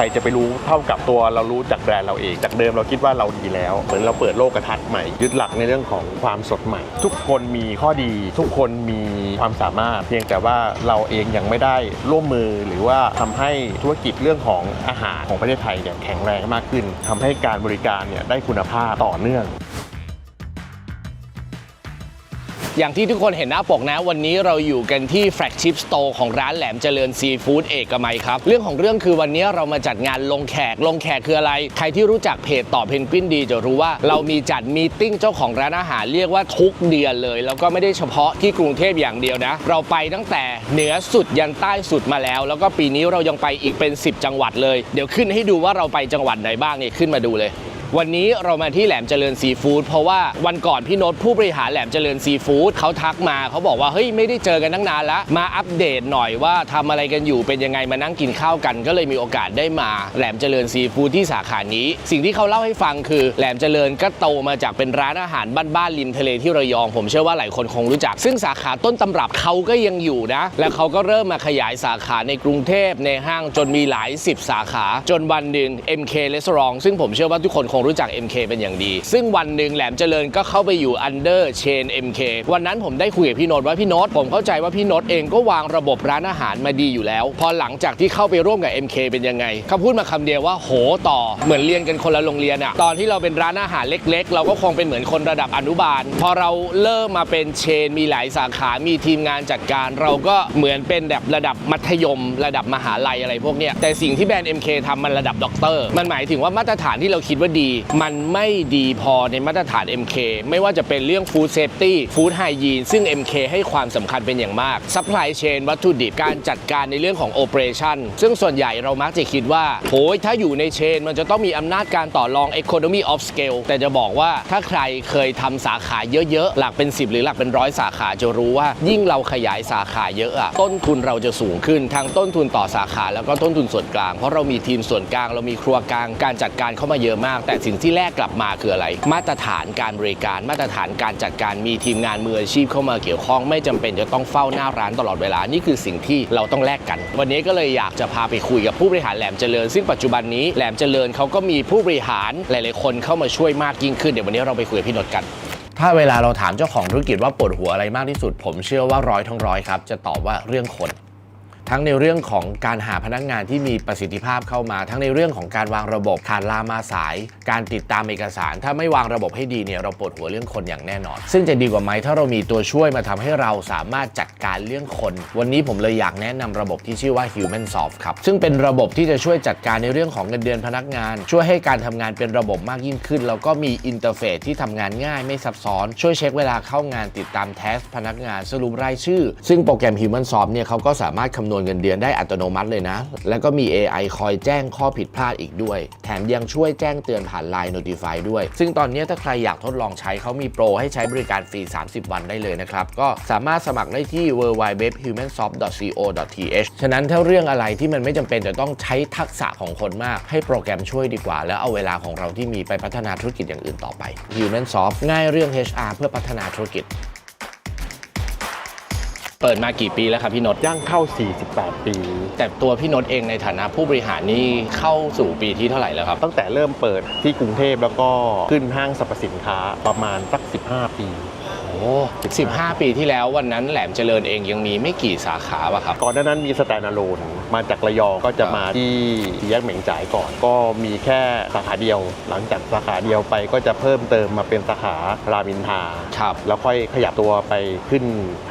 ใครจะไปรู้เท่ากับตัวเรารู้จากแบรนด์เราเอง จากเดิมเราคิดว่าเราดีแล้ว เหมือนเราเปิดโลกกระทัดใหม่ ยึดหลักในเรื่องของความสดใหม่ ทุกคนมีข้อดีทุกคนมีความสามารถ เพียงแต่ว่าเราเองยังไม่ได้ร่วมมือหรือว่าทำให้ธุรกิจเรื่องของอาหารของประเทศไทยเนี่ยแข็งแรงมากขึ้นทำให้การบริการเนี่ยได้คุณภาพต่อเนื่อง อย่างที่ทุกคนเห็นหน้าปกนะ วันนี้เราอยู่กันที่แฟลกชิพสโตร์ของร้านแหลมเจริญซีฟู้ดเอกมัยครับ เรื่องของเรื่องคือวันนี้เรามาจัดงานลงแขก ลงแขกคืออะไร ใครที่รู้จักเพจต่อเพนกวินดีจะรู้ว่าเรามีจัดมีติ้งเจ้าของร้านอาหารเรียกว่าทุกเดือนเลย แล้วก็ไม่ได้เฉพาะที่กรุงเทพอย่างเดียวนะ เราไปตั้งแต่เหนือสุดยันใต้สุดมาแล้ว แล้วก็ปีนี้เรายังไปอีกเป็น 10 จังหวัดเลย เดี๋ยวขึ้นให้ดูว่าเราไปจังหวัดไหนบ้างเนี่ยขึ้นมาดูเลย วันนี้เรามาที่แหลมเจริญซีฟู้ดเพราะว่าวันก่อนพี่โน้ตผู้บริหารแหลมเจริญซีฟู้ดเขาทักมาเขาบอกว่าเฮ้ยไม่ได้เจอกันตั้งนานแล้วมาอัปเดตหน่อยว่าทำอะไรกันอยู่เป็นยังไงมานั่งกินข้าวกัน ก็เลยมีโอกาสได้มาแหลมเจริญซีฟู้ดที่สาขานี้ สิ่งที่เขาเล่าให้ฟังคือแหลมเจริญก็โตมาจากเป็นร้านอาหารบ้านๆริมทะเลที่ระยอง ผมเชื่อว่าหลายคนคงรู้จัก ซึ่งสาขาต้นตำรับเขาก็ยังอยู่นะ และเขาก็เริ่มมาขยายสาขาในกรุงเทพในห้างจนมีหลายสิบสาขา จนวันหนึ่ง MK Restaurant ซึ่งผมเชื่อว่าทุกคนคงรู้จัก MK เป็นอย่างดี ซึ่งวันหนึ่งแหลมเจริญก็เข้าไปอยู่ under chain MK วันนั้นผมได้คุยกับพี่โนตว่าพี่โนตผมเข้าใจว่าพี่โนตเองก็วางระบบร้านอาหารมาดีอยู่แล้ว พอหลังจากที่เข้าไปร่วมกับ MK เป็นยังไงเขาพูดมาคำเดียวว่าโหต่อเหมือนเรียนกันคนละโรงเรียนอะตอนที่เราเป็นร้านอาหารเล็ก ๆ เราก็คงเป็นเหมือนคนระดับอนุบาล พอเราเริ่มมาเป็นเชนมีหลายสาขา มีทีมงานจัดการ เราก็เหมือนเป็นแบบระดับมัธยม ระดับมหาลัยอะไรพวกเนี้ยแต่สิ่งที่แบรนด์ MK ทำมันระดับด็อกเตอร์ มันหมายถึงว่ามาตรฐานที่เราคิดว่าดีมันไม่ดีพอในมาตรฐาน MK ไม่ว่าจะเป็นเรื่องฟู้ดเซฟตี้ฟู้ดไฮยีนซึ่ง MK ให้ความสำคัญเป็นอย่างมากซัพพลายเชนวัตถุดิบการจัดการในเรื่องของโอเปอเรชั่นซึ่งส่วนใหญ่เรามักจะคิดว่าโหยถ้าอยู่ในเชน มันจะต้องมีอำนาจการต่อรอง Economy of Scale แต่จะบอกว่าถ้าใครเคยทำสาขาเยอะๆ หลักเป็น 10 หรือหลักเป็นร้อยสาขาจะรู้ว่า ยิ่งเราขยายสาขาเยอะอะต้นทุนเราจะสูงขึ้นทั้งต้นทุนต่อสาขาแล้วก็ต้นทุนส่วนกลาง เพราะเรามีทีมส่วนกลาง เรามีครัวกลางการจัดการเข้ามาเยอะมาก แต่สิ่งที่แลกกลับมาคืออะไร มาตรฐานการบริการมาตรฐานการจัดการมีทีมงานมืออาชีพเข้ามาเกี่ยวข้อง ไม่จำเป็นจะต้องเฝ้าหน้าร้านตลอดเวลานี่คือสิ่งที่เราต้องแลกกัน วันนี้ก็เลยอยากจะพาไปคุยกับผู้บริหารแหลมเจริญ ซึ่งปัจจุบันนี้แหลมเจริญเขาก็มีผู้บริหารหลาย ๆ คนเข้ามาช่วยมากยิ่งขึ้นเดี๋ยววันนี้เราไปคุยกับพี่นนท์กันถ้าเวลาเราถามเจ้าของธุรกิจว่าปวดหัวอะไรมากที่สุด ผมเชื่อว่าร้อยทั้งร้อยครับ จะตอบว่าเรื่องคน ทั้งในเรื่องของการหาพนักงานที่มีประสิทธิภาพเข้ามา ทั้งในเรื่องของการวางระบบขาดลามาสาย การติดตามเอกสาร ถ้าไม่วางระบบให้ดีเนี่ยเราปวดหัวเรื่องคนอย่างแน่นอน ซึ่งจะดีกว่าไหมถ้าเรามีตัวช่วยมาทำให้เราสามารถจัดการเรื่องคน วันนี้ผมเลยอยากแนะนำระบบที่ชื่อว่า Human Soft ครับซึ่งเป็นระบบที่จะช่วยจัดการในเรื่องของเงินเดือนพนักงาน ช่วยให้การทำงานเป็นระบบมากยิ่งขึ้น แล้วก็มีอินเทอร์เฟซที่ทำงานง่ายไม่ซับซ้อน ช่วยเช็คเวลาเข้างานติดตามแทสพนักงานสรุปรายชื่อ ซึ่งโปรแกรม Human Soft เนี่ยเขาก็สามารถคำนวณเงินเดือนได้อัตโนมัติเลยนะ แล้วก็มี AI คอยแจ้งข้อผิดพลาดอีกด้วย แถมยังช่วยแจ้งเตือนผ่าน Line Notify ด้วย ซึ่งตอนนี้ถ้าใครอยากทดลองใช้เขามีโปรให้ใช้บริการฟรี 30 วันได้เลยนะครับ ก็สามารถสมัครได้ที่ www.humansoft.co.th ฉะนั้นถ้าเรื่องอะไรที่มันไม่จำเป็นจะต้องใช้ทักษะของคนมาก ให้โปรแกรมช่วยดีกว่า แล้วเอาเวลาของเราที่มีไปพัฒนาธุรกิจอย่างอื่นต่อไป Humansoft ง่ายเรื่อง HR เพื่อพัฒนาธุรกิจ เปิดมากี่ปีแล้วครับพี่นศย่างเข้า 48 ปี แต่ตัวพี่นศเองในฐานะผู้บริหารนี่เข้าสู่ปีที่เท่าไหร่แล้วครับ ตั้งแต่เริ่มเปิดที่กรุงเทพแล้วก็ขึ้นห้างสรรพสินค้าประมาณสัก 15 ปีโอ้ 15 ปีที่แล้ววันนั้นแหลมเจริญเองยังมีไม่กี่สาขาป่ะครับ ก่อนหน้านั้นมีสแตนอะโลนมาจากระยองก็จะมาที่สี่แยกเหม่งจ่ายก่อน ก็มีแค่สาขาเดียว หลังจากสาขาเดียวไปก็จะเพิ่มเติมมาเป็นสาขารามอินทราครับแล้วค่อยขยับตัวไปขึ้น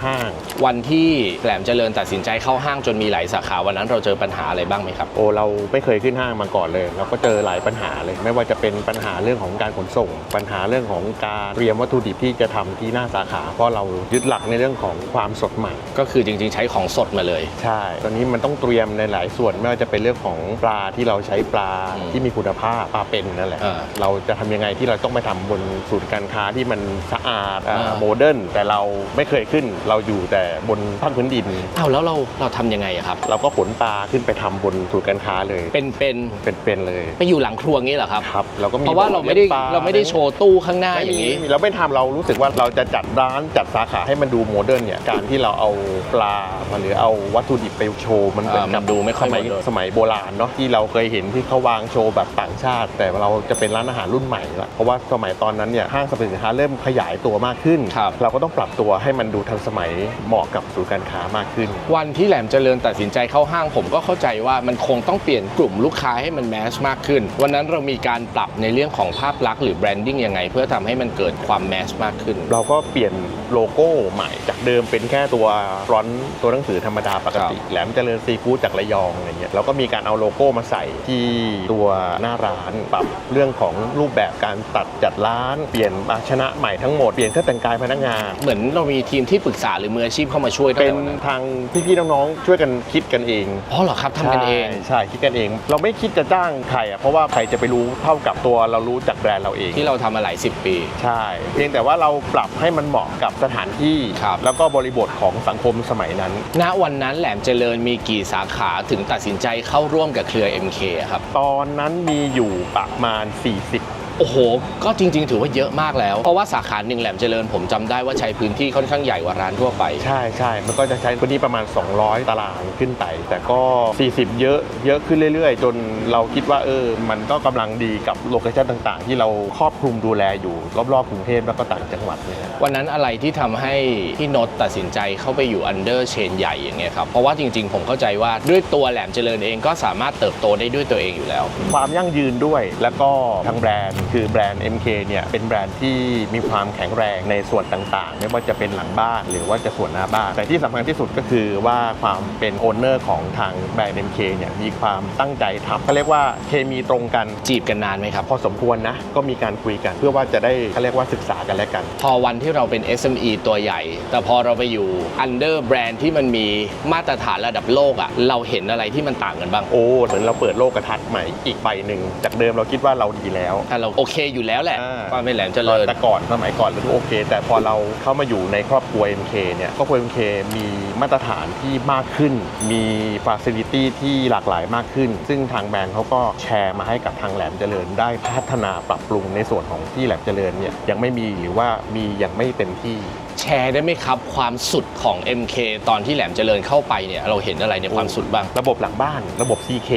ห้าง วันที่แหลมเจริญตัดสินใจเข้าห้างจนมีหลายสาขาวันนั้นเราเจอปัญหาอะไรบ้างไหมครับโอ้เราไม่เคยขึ้นห้างมาก่อนเลยเราก็เจอหลายปัญหาเลย ไม่ว่าจะเป็นปัญหาเรื่องของการขนส่ง ปัญหาเรื่องของการเตรียมวัตถุดิบที่จะทำที่หน้าสาขา เพราะเรายึดหลักในเรื่องของความสดใหม่ ก็คือจริงๆใช้ของสดมาเลย ใช่ ตอนนี้มันต้องเตรียมในหลายส่วนไม่ว่าจะเป็นเรื่องของปลาที่เราใช้ปลาอืมที่มีคุณภาพปลาเป็นนั่นแหละเออเราจะทำยังไงที่เราต้องไปทำบนศูนย์การค้าที่มันสะอาดเออโมเดิร์นแต่เราไม่เคยขึ้น เราอยู่แต่บนภาคพื้นดิน อ้าวแล้วเราเราทำยังไงอะครับ เราก็ขนปลาขึ้นไปทำบนศูนย์การค้าเลยเป็นเป็นเป็นๆเลยไปอยู่หลังครัวงี้เหรอครับ ครับเราก็มีเพราะว่าเราไม่ได้ลี้ยงปล เราไม่ได้โชว์ตู้ข้างหน้าไม่อย่างมีนี้เราไม่ทำเรารู้สึกว่าเราจะจัดร้านจัดสาขาให้มันดูโมเดิร์นเนี่ยการที่เราเอาปลามาหรือเอาวัตถุดิบไปโชว์มันเหมือนอ่ามักับนดูไม่ค่อยสมัยโมเดิร์น สมัยโบราณเนาะที่เราเคยเห็นที่เขาวางโชว์แบบต่างชาติ แต่เราจะเป็นร้านอาหารรุ่นใหม่ละเพราะว่าสมัยตอนนั้นเนี่ยห้างสรรพสินค้าเริ่มขยายตัวมากขึ้น ครับ เราก็ต้องปรับตัวให้มันดูทันสมัยเหมาะกับศูนย์การค้ามากขึ้น วันที่แหลมเจริญตัดสินใจเข้าห้างผมก็เข้าใจว่ามันคงต้องเปลี่ยนกลุ่มลูกค้าให้มันแมสมากขึ้น วันนั้นเรามีการปรับในเรื่องของภาพลักษณ์หรือแบรนดิ้งยังไง เพื่อทำให้มันเกิดความแมสมากขึ้น เราก็เปลี่ยนโลโก้ใหม่จากเดิมเป็นแค่ตัวฟรอนต์ตัวหนังสือธรรมดาปกติ แหลมเจริญซีฟู้ดจากระยองอะไรเงี้ยเราก็มีการเอาโลโก้มาใส่ที่ตัวหน้าร้านปรับเรื่องของรูปแบบการตัดจัดร้านเปลี่ยนภาชนะใหม่ทั้งหมดเปลี่ยนเครื่องแต่งกายพนักงาน เหมือนเรามีทีมที่ปรึกษาหรือมืออาชีพเข้ามาช่วยตั้งเป็นแต่วันนั้นทางพี่ๆน้องๆช่วยกันคิดกันเองอ๋อเหรอครับทำกันเองใช่ใช่คิดกันเอง เราไม่คิดจะจ้างใครอะเพราะว่าใครจะไปรู้เท่ากับตัวเรารู้จากแบรนด์เราเอง ที่เราทำมาหลายสิบปี ใช่ เพียงแต่ว่าเราปรับให้มันเหมาะกับสถานที่ ครับ แล้วก็บริบทของสังคมสมัยนั้น ณวันนั้นแหลมเจริญมีกี่สาขาถึงตัดสินใจเข้าร่วมกับเครือ MK อะครับ ตอนนั้นมีอยู่ประมาณ 40 โอ้โห ก็จริง ๆ ถือว่าเยอะมากแล้ว เพราะว่าสาขาหนึ่งแหลมเจริญผมจำได้ว่าใช้พื้นที่ค่อนข้างใหญ่กว่าร้านทั่วไป ใช่ใช่ มันก็จะใช้พื้นที่ประมาณ 200 ตารางขึ้นไป แต่ก็ 40 เยอะ เยอะขึ้นเรื่อย ๆ จนเราคิดว่าเออ มันก็กำลังดีกับโลเคชั่นต่างๆ ที่เราครอบคลุมดูแลอยู่รอบๆกรุงเทพแล้วก็ต่างจังหวัดเนี่ยวันนั้นอะไรที่ทำให้พี่นศตัดสินใจเข้าไปอยู่อันเดอร์เชนใหญ่อย่างเงี้ยครับ เพราะว่าจริง ๆ ผมเข้าใจว่าด้วยตัวแหลมเจริญเองก็สามารถเติบโตได้ด้วยตัวเองอยู่แล้ว ความยั่งยืนด้วยแล้วก็ทางแบรนด์คือแบรนด์ MK เนี่ยเป็นแบรนด์ที่มีความแข็งแรงในส่วนต่างๆ ไม่ว่าจะเป็นหลังบ้านหรือว่าจะส่วนหน้าบ้าน แต่ที่สำคัญที่สุดก็คือว่าความเป็นโอนเนอร์ของทางแบรนด์ MK เนี่ยมีความตั้งใจทำเขาเรียกว่าเคมีตรงกันจีบกันนานไหมครับ พอสมควรนะ ก็มีการคุยกัน เพื่อว่าจะได้เขาเรียกว่าศึกษากันและกัน พอวันที่เราเป็น SME ตัวใหญ่ แต่พอเราไปอยู่อันเดอร์แบรนด์ที่มันมีมาตรฐานระดับโลกอะ่ะเราเห็นอะไรที่มันต่างกันบ้างโอ้เหมือนเราเปิดโลกทัศน์ใหม่อีกใบหนึ่งจากเดิมเราคิดว่าเราดีแล้วถ้าเราโอเคอยู่แล้วแหละอ่าว่าไม่แหลมเจริญ แต่ก่อนสมัยก่อนเราดูโอเค แต่พอเราเข้ามาอยู่ในครอบครัว MK เนี่ยครอบครัว MK มีมาตรฐานที่มากขึ้น มีฟ a ซิลิตี้ที่หลากหลายมากขึ้น ซึ่งทางแบรนด์เขาก็แชร์มาให้กับทางแหลมเจริญได้พัฒนาปรับปรุงในส่วนของที่แหลมเจริญเนี่ยยังไม่มีหรือว่ามียังไม่เต็มที่ แชร์ได้ไหมครับความสุดของ MK ตอนที่แหลมเจริญเข้าไปเนี่ยเราเห็นอะไรในความสุดบ้าง ระบบหลังบ้าน ระบบ CK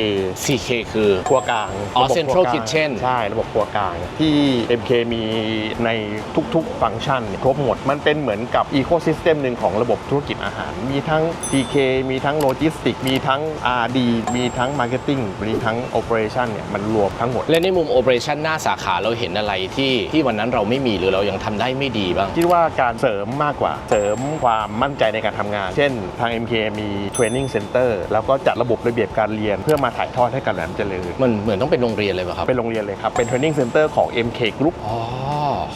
CK คือครัวกลางอ๋อระบบ Central ครัวกลาง Kitchen ใช่ ระบบครัวกลาง ที่ MK มีในทุกๆ ฟังก์ชันเนี่ยครบหมด มันเป็นเหมือนกับอีโค y ิสเต็มหนึ่งของระบบธุรกิจอาหาร มีทั้ง CK มีทั้งโลจิสติก มีทั้ง RD มีทั้ง Marketing มีทั้ง Operation เนี่ยมันรวมทั้งหมด และในมุมโอเปอเรชันหน้าสาขาเราเห็นอะไรที่ที่วันนั้นเราไม่มีหรือเรายังทำได้ไม่ดีบ้าง คิดว่าการเสริมมากกว่า เสริมความมั่นใจในการทำงาน เช่น ทาง MK มี Training Center แล้วก็จัดระบบระเบียบการเรียน เพื่อมาถ่ายทอดให้กับแหลมเจริญมันเหมือนต้องเป็นโรงเรียนเลยป่ะครับ เป็นโรงเรียนเลยครับ เป็น Training Center ของ MK Group อ๋อ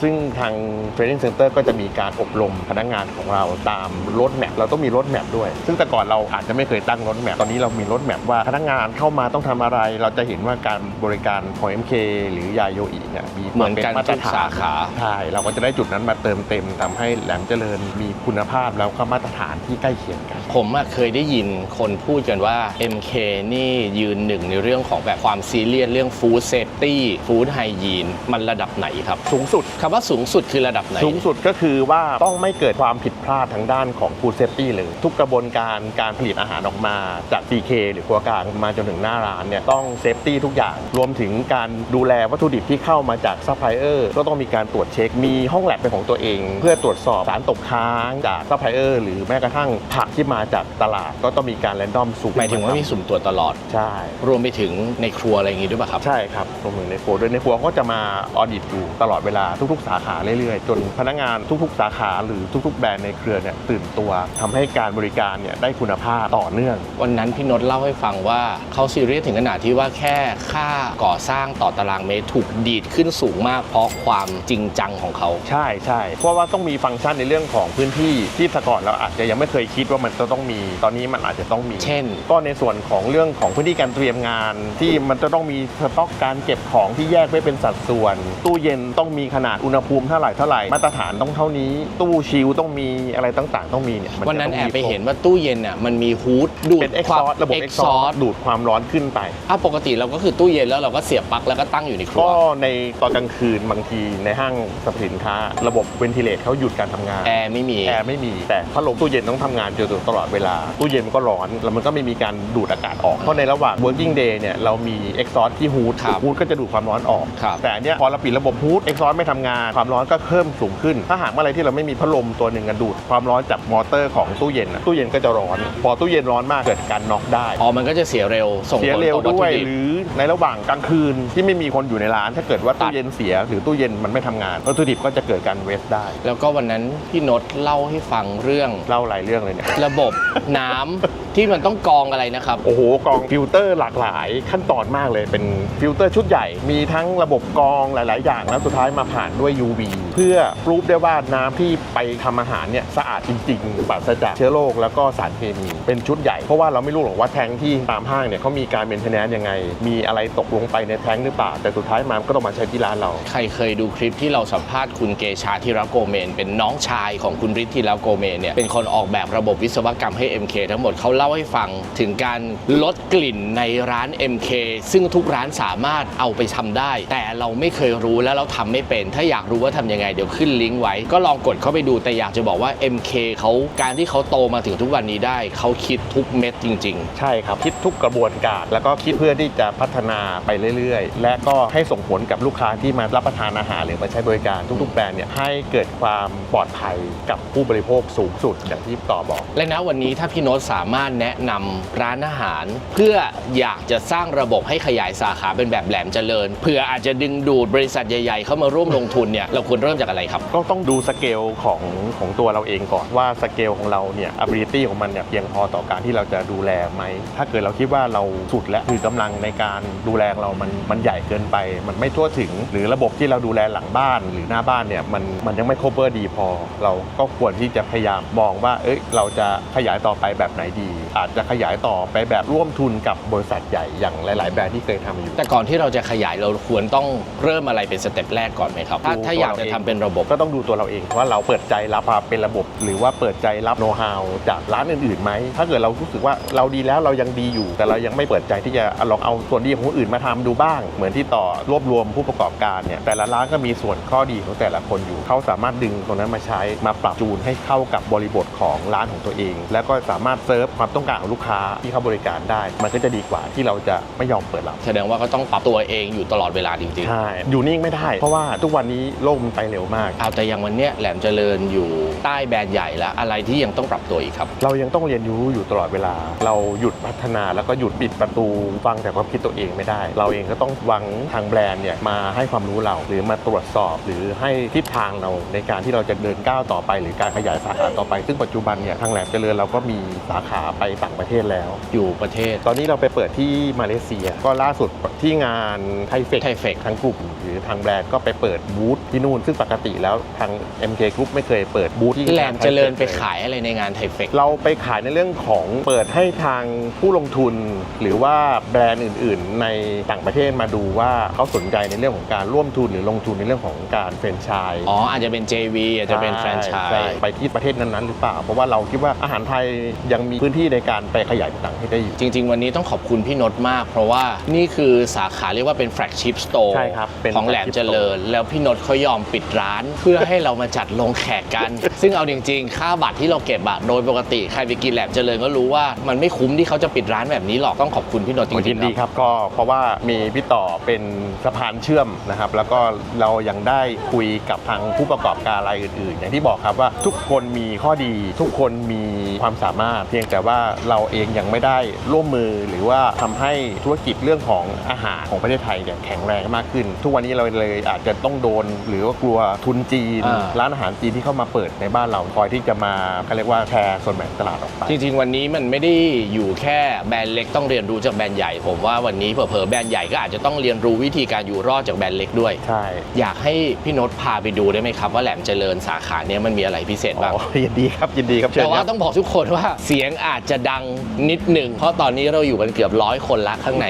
ซึ่งทาง Training Center ก็จะมีการอบรมพนักงานของเราตามรถแมพเราต้องมีรถแมพด้วย ซึ่งแต่ก่อนเราอาจจะไม่เคยตั้งรถแมพตอนนี้เรามีรถแมพว่าพนักงานเข้ามาต้องทำอะไร เราจะเห็นว่าการบริการของ MK หรือยาโยอีเนี่ยมีเหมือนกันควาป็มาตรฐทุกสาขาใช่เราก็จะได้จุดนั้นมาเติมเต็มทำให้แหลมเจริญมีคุณภาพแล้วก็มาตรฐานที่ใกล้เคียงกัน ผมอะเคยได้ยินคนพูดกันว่า MK นี่ยืนหนึ่งในเรื่องของแบบความซีเรียสเรื่องฟู้ดเซฟตี้ฟู้ดไฮยีนมันระดับไหนครับสูงสุดคำว่าสูงสุดคือระดับไหน สูงสุดก็คือว่าต้องไม่เกิดความผิดพลาดทางด้านของ food safety เลย ทุกกระบวนการการผลิตอาหารออกมาจาก CK หรือครัวกลางมาจนถึงหน้าร้านเนี่ยต้องเซฟตี้ทุกอย่างรวมถึงการดูแลวัตถุดิบที่เข้ามาจากซัพพลายเออร์ก็ต้องมีการตรวจเช็คมีห้องแลบเป็นของตัวเอง เพื่อตรวจสอบสารตกค้างจากซัพพลายเออร์หรือแม้กระทั่งผักที่มาจากตลาด ก็ต้องมีการแรนดอมสูหมายถึงว่ามีสุ่มตรวจตลอด ใช่ รวมไปถึงในครัวอะไรอย่างงี้ด้วยป่ะครับ ใช่ครับรวมถึงในครัวด้วยในครัวก็จะมาออดิตอยู่ตลอดเวลาทุกๆ สาขาเรื่อยๆ จนพนักงานทุกๆ สาขาหรือทุกๆ แบรนด์ในเครือเนี่ยตื่นตัวทำให้การบริการเนี่ยได้คุณภาพต่อเนื่อง วันนั้นพี่นศเล่าให้ฟังว่าเขาซีเรียสถึงขนาดที่ว่าแค่ค่าก่อสร้างต่อตารางเมตรถูกดีดขึ้นสูงมากเพราะความจริงจังของเขา ใช่ใช่เพราะว่าต้องมีฟังก์ชันในเรื่องของพื้นที่ที่แต่ก่อนเราอาจจะยังไม่เคยคิดว่ามันจะต้องมี ตอนนี้มันอาจจะต้องมี เช่น ก็ในส่วนของเรื่องของพื้นที่การเตรียมงาน ที่มันจะต้องมีสต็อกการเก็บของที่แยกไว้เป็นสัดส่วน ตู้เย็นต้องมีขนาดอุณหภูมิเท่าไหร่เท่าไหร่มาตรฐานต้องเท่านี้ ตู้ชิลต้องมีอะไรต่างๆ ต้องมีเนี่ยมัวันนั้นจะแอต้งบไปมีเห็นว่าตู้เย็นน่ะมันมีฮูดดูดเป็นเอ็กควาซมอร์ระบบเอ็เอ็กกซซออร์ร์ดูดความร้อนขึ้นไปอะปกติเราก็คือตู้เย็นแล้วเราก็เสียบปลั๊กแล้วก็ตั้งอยู่ในครัก็วในตอนกลางคืนบางทีในห้างสรรพสินค้า ระบบเวนทิเลตเขาหยุดการทำงาน แอร์ไม่มี แอร์ไม่มีแต่พัดลมตู้เย็นต้องทำงานอยู่ตลอดเวลา ตู้เย็นมันก็ร้อน แล้วมันก็ไม่มีการดูดอากาศออก เพราะในระหว่าง working day เนี่ยเรามี exhaust ที่ hood ครับ hood ก็จะดูดความร้อนออก ครับ แต่อันเนี้ยพอเราปิดระบบ hood exhaust ไม่ทำงานความร้อนก็เพิ่มสูงขึ้น ถ้าหากเมื่อไหรที่เราไม่มีพัดลมตัวหนึ่งกันดูดความร้อนจากมอเตอร์ของตู้เย็นน่ะตู้เย็นก็จะร้อน พอตู้เย็นร้อนมากเกิดการน็อกได้อ๋อมันก็จะเสียเร็วส่งเสียผลเร็วต่อวัตด้ถุวยดิบหรือในระหว่างกลางคืนที่ไม่มีคนอยู่ในร้าน ถ้าเกิดว่าตัตู้ดเย็นเสีย หรือตู้เย็นมันไม่ทำงานวัตถุดิบก็จะเกิดการเวสได้ แล้วก็วันนั้นพี่นศเล่าให้ฟังเรื่องเล่าหลายเรื่องเลยเนี่ยระบบน้ำ ที่มันต้องกรองอะไรนะครับ โอ้โหกรองฟิลเตอร์หลากหลายขั้นตอนมากเลยเป็นฟิลเตอร์ชุดใหญ่ มีทั้งระบบกรองหลาย ๆ อย่างแล้วสุดท้ายมาผ่านด้วย UV เพื่อปรูฟได้ว่าน้ำที่ไปทำอาหารเนี่ยสะอาดจริงๆปราศจากเชื้อโรคแล้วก็สารเคมีเป็นชุดใหญ่ เพราะว่าเราไม่รู้หรอกว่าแทงที่ตามห้างเนี่ยเขามีการเมนเทนแนนยังไง มีอะไรตกลงไปในแทงหรือเปล่า แต่สุดท้ายมาก็ต้องมาใช้ที่ร้านเรา ใครเคยดูคลิปที่เราสัมภาษณ์คุณเกชาธิรโกเมน เป็นน้องชายของคุณฤทธิรโกเมนเนี่ยเป็นคนออกแบบระบบวิศวกรรมให้ MK ทั้งหมดเขาเล่าให้ฟังถึงการลดกลิ่นในร้าน MK ซึ่งทุกร้านสามารถเอาไปทำได้ แต่เราไม่เคยรู้และเราทำไม่เป็น ถ้าอยากรู้ว่าทำยังไงเดี๋ยวขึ้นลิงก์ไว้ ก็ลองกดเข้าไปดูแต่อยากจะบอกว่า MK เขาการที่เขาโตมาถึงทุกวันนี้ได้เขาคิดทุกเม็ดจริง ๆ ใช่ครับ คิดทุกกระบวนการ แล้วก็คิดเพื่อที่จะพัฒนาไปเรื่อยๆ และก็ให้ส่งผลกับลูกค้าที่มารับประทานอาหารหรือมาใช้บริการทุกๆแบรนด์เนี่ยให้เกิดความปลอดภัยกับผู้บริโภคสูงสุดอย่างที่ต่อบอก และณวันนี้ถ้าพี่โน้ตสามารถแนะนำร้านอาหาร เพื่ออยากจะสร้างระบบให้ขยายสาขาเป็นแบบแหลมเจริญเพื่ออาจจะดึงดูดบริษัทใหญ่ๆ เข้ามาร่วมลงทุนเนี่ยเราควรเริ่มจากอะไรครับ ก็ต้องดูสเกลของของตัวเราเองก่อนว่าสเกลของเราเนี่ย ability ของมันเนี่ยเพียงพอต่อการที่เราจะดูแลไหม ถ้าเกิดเราคิดว่าเราสุดแล้วคือกำลังในการดูแลของเรามันมันใหญ่เกินไป มันไม่ทั่วถึง หรือระบบที่เราดูแลหลังบ้านหรือหน้าบ้านเนี่ยมันมันยังไม่ cover ดีพอ เราก็ควรที่จะพยายามมองว่าเอ้ยเราจะขยายต่อไปแบบไหนดี อาจจะขยายต่อไปแบบร่วมทุนกับบริษัทใหญ่อย่างหลาย ๆ แบรนด์ที่เคยทำอยู่ แต่ก่อนที่เราจะขยายเราควรต้องเริ่มอะไรเป็นสเต็ปแรกก่อนไหมครับ ถ้าดูถ้าอยากจะทำเป็นระบบ ก็ต้องดูตัวเราเองว่าเราเปิดใจรับความเป็นระบบ หรือว่าเปิดใจรับโน้ตฮาวจากร้านอื่นๆไหมถ้าเกิดเรารู้สึกว่าเราดีแล้วเรายังดีอยู่ แต่เรายังไม่เปิดใจที่จะลองเอาส่วนดีของคนอื่นมาทำดูบ้าง เหมือนที่ต่อรวบรวมผู้ประกอบการเนี่ยแต่ละร้านก็มีส่วนข้อดีของแต่ละคนอยู่เขาสามารถดึงตรงนั้นมาใช้มาปรับจูนให้เข้ากับบริบทของร้านของตัวเอง แล้วก็สามารถเซิร์ฟความต้องการของลูกค้าที่เข้าบริการได้ มันก็จะดีกว่าที่เราจะไม่ยอมเปิดรับแสดงว่าก็ต้องปรับตัวเองอยู่ตลอดเวลาจริงใช่อยู่นิ่งไม่ได้ เพราะว่าทุกวันนี้โลกมันไปเร็วมากๆเอาแต่อย่างวันเนี้ยแหลมเจริญอยู่ใต้แบรนด์ใหญ่แล้วอะไรที่ยังต้องปรับตัวอีกครับ เรายังต้องเรียนรู้อยู่ตลอดเวลา เราหยุดพัฒนาแล้วก็หยุดปิดประตูฟังแต่ความคิดตัวเองไม่ได้ เราเองก็ต้องหวังทางแบรนด์เนี่ยมาให้ความรู้เราหรือมาตรวจสอบ หรือให้ทิศทางเราในการที่เราจะเดินก้าวต่อไป หรือการขยายสาขาต่อไป ซึ่งปัจจุบันเนี่ยทางแหลมเจริญเราก็มีสาขาไปต่างประเทศแล้ว อยู่ประเทศ ตอนนี้เราไปเปิดที่มาเลเซีย ก็ล่าสุดที่งานไทเฟก Thai-Fec ทางกลุ่มหรือทางแบรนด์ก็ไปเปิดบูธที่นู่นซึ่งปกติแล้วทาง MK Group ไม่เคยเปิดบูธที่แหลมเจริญไป Thai-Fec ขายอะไรในงานไทเฟกเราไปขายในเรื่องของเปิดให้ทางผู้ลงทุน หรือว่าแบรนด์อื่น ๆ ในต่างประเทศมาดูว่าเขาสนใจในเรื่องของการร่วมทุนหรือลงทุนในเรื่องของการแฟรนไชส์อ๋ออาจจะเป็น JV อาจจะเป็นแฟรนไชใช่ส์ไปที่ประเทศนั้นๆหรือเปล่า เพราะว่าเราคิดว่าอาหารไทยยังมีพื้นที่ในการไปขยายต่างให้ได้อยู่จริง ๆ วันนี้ต้องขอบคุณพี่นศมาก เพราะว่านี่คือสาขาเรียกว่าเป็นแฟลกชิพสโตร์ใช่ครับเป็นของแหลม flagship เจริญ แล้วพี่นศเขายอมปิดร้าน เพื่อให้เรามาจัดลงแขกกัน ซึ่งเอาจริง ๆ ค่าบัตรที่เราเก็บอะโดยปกติใครไปกินแหลมเจริญก็รู้ว่ามันไม่คุ้มที่เขาจะปิดร้านแบบนี้หรอกต้องขอบคุณพี่นศจโอ้ยิรินงดีๆครับครับก็เพราะว่ามีพี่ต่อเป็นสะพานเชื่อมนะครับ แล้วก็เรายังได้คุยกับทางผู้ประกอบการรายอื่นๆ อย่างที่บอกครับว่าทุกคนมีข้อดีทุกคนมี ความสามารถ เพียงแต่ว่าเราเองยังไม่ได้ร่วมมือหรือว่าทำให้ธุรกิจเรื่องของอาหารของประเทศไทยเนี่ยแข็งแรงมากขึ้น ทุกวันนี้เราเลยอาจจะต้องโดน หรือว่ากลัวทุนจีนอ่าร้านอาหารจีนที่เข้ามาเปิดในบ้านเราคอยที่จะมาเขาเรียกว่าแชร์ส่วนแบ่งตลาดออกไปจริงๆวันนี้มันไม่ได้อยู่แค่แบรนด์เล็กต้องเรียนรู้จากแบรนด์ใหญ่ ผมว่าวันนี้เผลอๆแบรนด์ใหญ่ก็อาจจะต้องเรียนรู้วิธีการอยู่รอดจากแบรนด์เล็กด้วยใช่อยากให้พี่นศพาไปดูได้ไหมครับว่าแหลมเจริญสาขาเนี้ยมันมีอะไรพิเศษบ้างอ๋อยินดีครับยินดีครับเชิญแต่คว่ารับต้องบอกทุกคนว่าเสียงอาจจะดังนิดหนึ่ง เพราะตอนนี้เราอยู่กันเกือบร้อยคนละข้างใน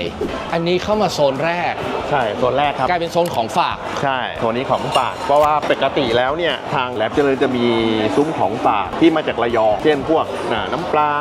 อันนี้เข้ามาโซนแรก ใช่ส่วนแรกครับ กลายเป็นโซนของฝากใใช่ตัวนี้ของฝาก เพราะว่าปกติแล้วเนี่ยทางแหลมเจริญจะมีซุ้มของฝากที่มาจากระยองเช่นพวกน่ะน้ำปลา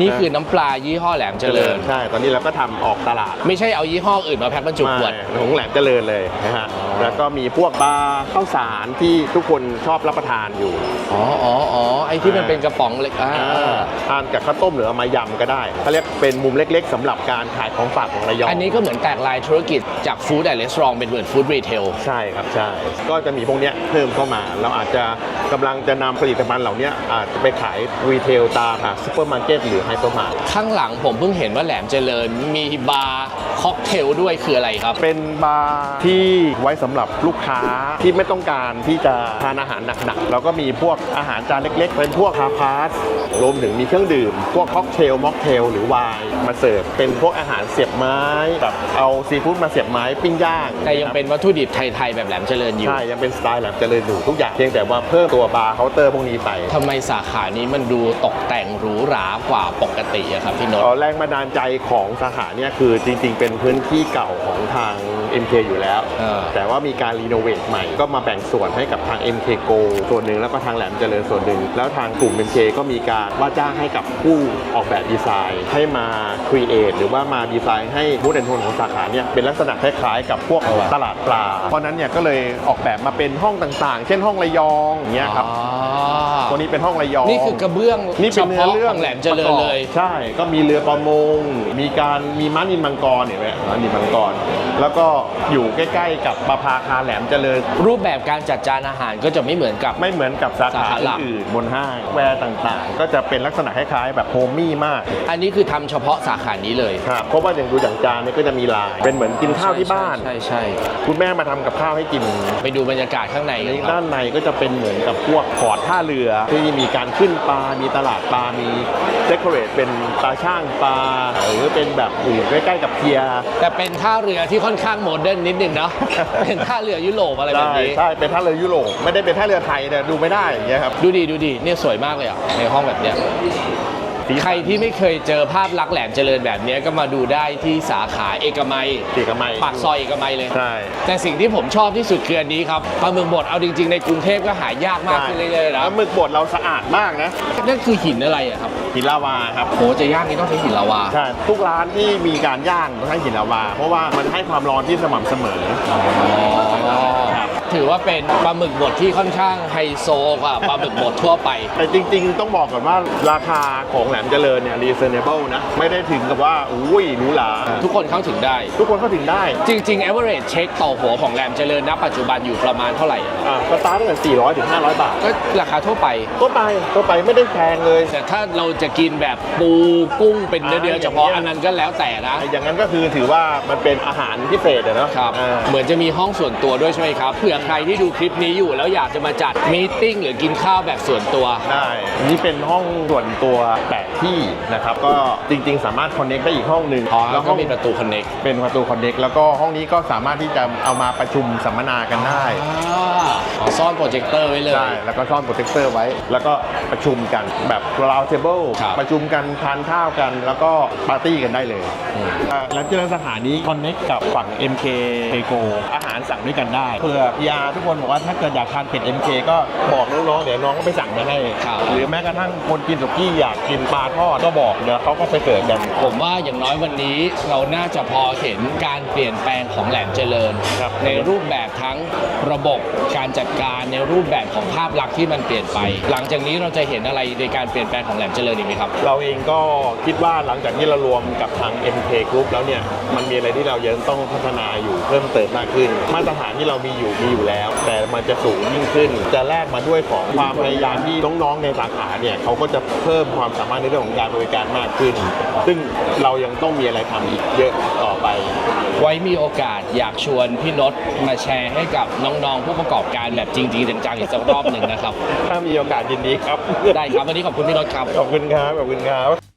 นี่นี่คือน้ำปลายี่ห้อแหลมเจริญใช่ ตอนนี้เราก็ทำออกตลาดไม่ใช่เอายี่ห้ออื่นมาแพ็คบรรจุขวด ไม่ของแหลมเจริญเลยนะฮะ แล้วก็มีพวกปลาข้าวสารที่ทุกคนชอบรับประทานอยู่อ๋ออ๋ออ๋อไอ้ที่มันเป็นกระป๋องเล็กอ่าทานกับข้าวต้มหรือเอามายำก็ได้เขาเรียกเป็นมุมเล็ก ๆสำหรับการขายของฝากของระยองอันนี้ก็เหมือนแตกลายธุรกิจจากฟู้ดแอนด์รีสอร์ทเป็นเหมือนฟู้ดรีเทลใช่ครับใช่ก็จะมีพวกเนี้ยเพิ่มเข้ามา เราอาจจะกำลังจะนำผลิตภัณฑ์เหล่านี้อาจจะไปขายรีเทลตามซูเปอร์มาร์เก็ตหรือไฮเปอร์มาร์เก็ตข้างหลังผมเพิ่งเห็นว่าแหลมเจริญมีบาร์ค็อกเทลด้วยคืออะไรครับ เป็นบาร์ที่ไว้สำหรับลูกค้าที่ไม่ต้องการที่จะทานอาหารหนักๆแล้วก็มีพวกอาหารจานเล็ก ๆ เป็นพวกคาพาสรวมถึงมีเครื่องดื่ม พวกค็อกเทลม็อกเทลหรือไวน์มาเสิร์ฟเป็นพวกอาหารเสียบไม้แบบเอาซีฟู้ดมาเสียบไม้ปิ้งย่างแต่ยังเป็นวัตถุดิบไทยๆแบบแหลมเจริญอยู่ใช่ยังเป็นสไตล์แหลมเจริญอยู่ทุกอย่างเพียงแต่ว่าเพิ่มตัวบาร์เคาน์เตอร์พวกนี้ไปทำไมสาขานี้มันดูตกแต่งหรูหรากว่าปกติอะครับพี่นนอ๋อท์แรงบันดาลใจของสาขาเนี่ยคือจริง ๆ เป็นพื้นที่เก่าของทาง MK อยู่แล้ว เออ แต่ว่ามีการรีโนเวทใหม่ก็มาแบ่งส่วนให้กับทาง MK Go ส่วนหนึ่งแล้วก็ทางแหลมเจริญส่วนหนึ่ง แล้วทางกลุ่ม MK ก็มีการว่าจ้างให้กับผู้ออกแบบดีไซน์ ให้มาครีเอทหรือว่ามาดีไซน์ให้บูธแอนโทนของสาขาเนี่ยเป็นลักษณะคล้ายๆ กับพวกเอาว่ะ ตลาดปลา เพราะฉะนั้นเนี่ยก็เลยออกแบบมาเป็นห้องต่างๆ เช่นห้องระยองอย่างเงี้ยครับอ๋อตัวนี้เป็นห้องระยอง นี่คือกระเบื้องนี่เป็นเนื้อเรื่องฉพาะขแหลมเจริญเลย ใช่ ก็มีเรือประมง มีการมีม้านินมังกรเห็นไหมม้านินมังกร แล้วก็อยู่ใกล้ ๆ กับประภาคารแหลมเจริญ รูปแบบการจัดจานอาหารก็จะไม่เหมือนกับ ไม่เหมือนกับสาขาสาขาหลัก อื่นๆบนห้างแวร์ต่างๆ ก็จะเป็นลักษณะคล้ายๆ แบบโฮมมี่มากอันนี้คือทำเฉพาะสาขานี้เลยครับเพราะว่าอย่างดูอย่างจานเนี่ยก็จะมีลายเป็นเหมือนกินข้าวที่บ้าน ใช่ใช่คุณแม่มาทำกับข้าวให้กิน ไปดูบรรยากาศข้างในกันครัด้าบนในก็จะเป็นเหมือนกับพวกพอร์ตท่าเรือ ที่มีการขึ้นปลา มีตลาดปลา มีเดคอเรทเป็นปลาช่างปลา หรือเป็นแบบอื่นใกล้ๆกับเพียร์ แต่เป็นท่าเรือที่ค่อนข้างโมเดิร์นนิดนึงเนาะเป็นท่าเรือยุโรปอะไรแบบใช่นี้ใช่เป็นท่าเรือยุโรปไม่ได้เป็นท่าเรือไทยแต่ดูไม่ได้อย่างเงี้ยครับดูดีดูดีเนี่ยสวยมากเลยอะในห้องแบบเนี้ยสีสันใครที่ไม่เคยเจอภาพลักษณ์แหลมเจริญแบบเนี้ยก็มาดูได้ที่สาขาเอกมัยสีกระไมปากซอยเอกมัยเลยใช่แต่สิ่งที่ผมชอบที่สุดคืออันนี้ครับปลาหมึกบดเอาจริง ๆ ในกรุงเทพก็หายากมากขึ้นเรื่อยๆนะแล้วหมึกบดเราสะอาดมากนะนั่นคือหินอะไรอะครับ หินลาวาครับโหจะย่างนี่ต้องใช้หินลาวา ใช่ทุกร้านที่มีการย่างต้องใช้หินลาวา เพราะว่ามันให้ความร้อนที่สม่ำเสมอครับ ถือว่าเป็นปลาหมึกบดที่ค่อนข้างไฮโซกว่าปลาหมึกบดทั่วไป แต่จริงๆ ต้องบอกก่อนว่าราคาของแหลมเจริญเนี่ย reasonable นะ ไม่ได้ถึงกับว่าอุ้ยหรูหราทุกคนเข้าถึงได้ ทุกคนเข้าถึงได้ จริงๆ average เช็คต่อหัวของแหลมเจริญณปัจจุบันอยู่ประมาณเท่าไหร่อ่าสตาร์ทตั้งแต่400ถึง500 บาทก็ราคาทั่วไปก็ไปก็ไปไม่ได้แพงเลย แต่ถ้าเราจะกินแบบปูกุ้งเป็นเนื้อเดียวอ่าเฉพาะอย่างเงี้ยอันนั้นก็แล้วแต่นะ อย่างนั้นก็คือถือว่ามันเป็นอาหารพิเศษอะเนาะครับอ่าเหมือนจะมีห้องส่วนตัวด้วยใช่ไหมครับเผื่อใครที่ดูคลิปนี้อยู่แล้วอยากจะมาจัดมีติ้งหรือกินข้าวแบบส่วนตัว ได้นี่เป็นห้องส่วนตัวแปดที่นะครับ ก็จริง ๆ สามารถคอนเน็กได้อีกห้องหนึ่งอ๋อแล้แล้ววห้ก็องมีประตูคอนเน็กเป็นประตูคอนเน็กแล้วก็ห้องนี้ก็สามารถที่จะเอามาประชุมสัมมนากันได้อ๋อซ่อนโปรเจคเตอร์ไว้เลยใช่แล้วก็ซ่อนโปรเจคเตอร์ไว้ แล้วก็ประชุมกันแบบ round table ครับประชุมกันทานข้าวกัน แล้วก็ปาร์ตี้กันได้เลยอืมอ่าแล้วเจริญสถานีคอนเน็กกับฝั่ง MK p Go อาหารสั่งด้วยกันได้เผื่อ PR ทุกคนบอกว่าถ้าเกิดอยากทานเผ็ด MK ก็บอกน้องๆเดี๋ยวน้องก็ไปสั่งมาให้ ครับ หรือแม้กระทั่งคนกินสุกี้อยากกินปลาทอดก็บอกเดี๋ยวเขาก็ไปเสิร์ฟกัน ผมว่าอย่างน้อยวันนี้เราน่าจะพอเห็นการเปลี่ยนแปลงของแหลมเจริญ ครับ ในรูปแบบทั้งระบบการจัดการในรูปแบบของภาพลักษณ์ที่มันเปลี่ยนไป หลังจากนี้เราจะเห็นอะไรในการเปลี่ยนแปลงของแหลมเจริญอีกไหมครับ เราเองก็คิดว่าหลังจากที่เรารวมกับทาง MK Group แล้วเนี่ย มันมีอะไรที่เรายังต้องพัฒนาอยู่เพิ่มเติมมากขึ้น มาตรฐานที่เรามีอยู่มีอยู่แล้ว แต่มันจะสูงยิ่งขึ้น จะแลกมาด้วยของความพยายามที่น้องๆในสาขาเนี่ยเขาก็จะเพิ่มความสามารถในเรื่องของการบริการมากขึ้น ซึ่งเรายังต้องมีอะไรทำอีกเยอะต่อไป ไว้มีโอกาสอยากชวนพี่นศมาแชร์ให้กับน้องๆ ผู้ประกอบการแบบจริงๆจังๆอีกสักรอบหนึ่งนะครับ ถ้ามีโอกาสยินดีครับ ได้ครับวันนี้ขอบคุณพี่นศครับ ขอบคุณครับ ขอบคุณครับ